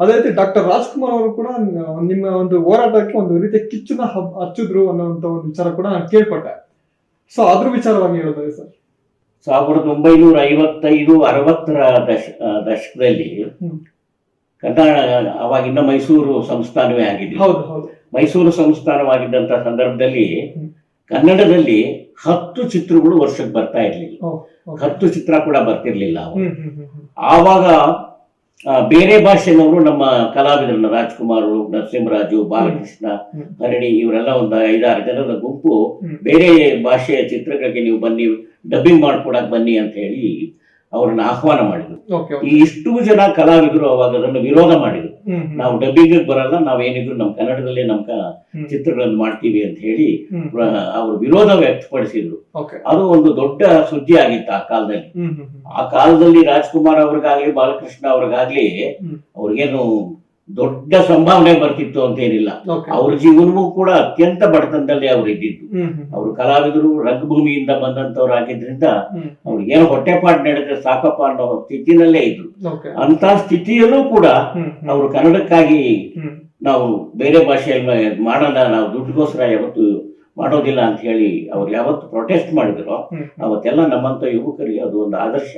ಅದೇ ರೀತಿ ಡಾಕ್ಟರ್ ರಾಜ್ಕುಮಾರ್ ಅವರು ಕೂಡ ನಿಮ್ಮ ಒಂದು ಹೋರಾಟಕ್ಕೆ ಒಂದು ರೀತಿಯ ಕಿಚ್ಚನ್ನ ಹಬ್- ಹಚ್ಚಿದ್ರು ಅನ್ನೋಂತ ಒಂದು ವಿಚಾರ ಕೂಡ ನಾನು ಕೇಳ್ಪಟ್ಟೆ. ಸೊ ಅದ್ರ ವಿಚಾರವಾಗಿ ಹೇಳೋದಾಗಿ ಸರ್? ಸಾವಿರದ ಒಂಬೈನೂರ ಐವತ್ತೈದು ಅರವತ್ತರ ದಶ ದಶಕದಲ್ಲಿ ಕರ್ನಾಟಕ ಅವಾಗಿಂದ ಮೈಸೂರು ಸಂಸ್ಥಾನವೇ ಆಗಿದೆ ಹೌದು ಹೌದು. ಮೈಸೂರು ಸಂಸ್ಥಾನವಾಗಿದ್ದಂತ ಸಂದರ್ಭದಲ್ಲಿ ಕನ್ನಡದಲ್ಲಿ ಹತ್ತು ಚಿತ್ರಗಳು ವರ್ಷಕ್ಕೆ ಬರ್ತಾ ಇರ್ಲಿಲ್ಲ. ಹತ್ತು ಚಿತ್ರ ಕೂಡ ಬರ್ತಿರ್ಲಿಲ್ಲ. ಆವಾಗ ಬೇರೆ ಭಾಷೆನವರು ನಮ್ಮ ಕಲಾವಿದರನ್ನ ರಾಜ್ಕುಮಾರ್ ನರಸಿಂಹರಾಜು ಬಾಲಕೃಷ್ಣ. ಹರಣಿ ಇವರೆಲ್ಲ ಒಂದು ಐದಾರು ಜನರ ಗುಂಪು ಬೇರೆ ಭಾಷೆಯ ಚಿತ್ರಗಳಿಗೆ ನೀವು ಬನ್ನಿ ಡಬ್ಬಿಂಗ್ ಮಾಡ್ಕೊಡಕ್ ಬನ್ನಿ ಅಂತ ಹೇಳಿ ಅವ್ರನ್ನ ಆಹ್ವಾನ ಮಾಡಿದ್ರು. ಈ ಇಷ್ಟು ಜನ ಕಲಾವಿದರು ಅವಾಗ ಅದನ್ನು ವಿರೋಧ ಮಾಡಿದ್ರು. ನಾವು ಡಬ್ಬಿಂಗ್ ಬರಲ್ಲ ನಾವೇನಿದ್ರು ನಮ್ಮ ಕನ್ನಡದಲ್ಲೇ ನಮ್ಮ ಚಿತ್ರಗಳನ್ನು ಮಾಡ್ತೀವಿ ಅಂತ ಹೇಳಿ. ಅವರು ವಿರೋಧ ವ್ಯಕ್ತಪಡಿಸಿದ್ರು ಅದು ಒಂದು ದೊಡ್ಡ ಸುದ್ದಿ ಆಗಿತ್ತು ಆ ಕಾಲದಲ್ಲಿ. ಆ ಕಾಲದಲ್ಲಿ ರಾಜ್ಕುಮಾರ್ ಅವ್ರಿಗಾಗ್ಲಿ ಬಾಲಕೃಷ್ಣ ಅವ್ರಿಗಾಗ್ಲಿ. ಅವ್ರಿಗೇನು ದೊಡ್ಡ ಸಂಭಾವನೆ ಬರ್ತಿತ್ತು ಅಂತ ಏನಿಲ್ಲ ಅವ್ರ ಜೀವನವೂ ಕೂಡ ಅತ್ಯಂತ ಬಡತನದಲ್ಲಿ ಅವ್ರು ಇದ್ದಿದ್ದು. ಅವರು ಕಲಾವಿದರು ರಂಗಭೂಮಿಯಿಂದ ಬಂದಂತವ್ರಾಗಿದ್ರಿಂದ ಅವ್ರಿಗೆ ಏನು ಹೊಟ್ಟೆಪಾಡು ನಡೆದ್ರೆ ಸಾಕಪ್ಪ ಅನ್ನೋ ಸ್ಥಿತಿನಲ್ಲೇ ಇದ್ರು. ಅಂತ ಸ್ಥಿತಿಯಲ್ಲೂ ಕೂಡ. ಅವರು ಕನ್ನಡಕ್ಕಾಗಿ ನಾವು ಬೇರೆ ಭಾಷೆಯಲ್ಲಿ ಮಾಡೋಣ ನಾವು ದುಡ್ಡುಗೋಸ್ಕರ ಯಾವತ್ತು ಮಾಡೋದಿಲ್ಲ ಅಂತ ಹೇಳಿ ಅವ್ರು ಯಾವತ್ತು ಪ್ರೊಟೆಸ್ಟ್ ಮಾಡಿದ್ರು. ಅವತ್ತೆಲ್ಲ ನಮ್ಮಂತ ಯುವಕರಿಗೆ ಅದು ಒಂದು ಆದರ್ಶ.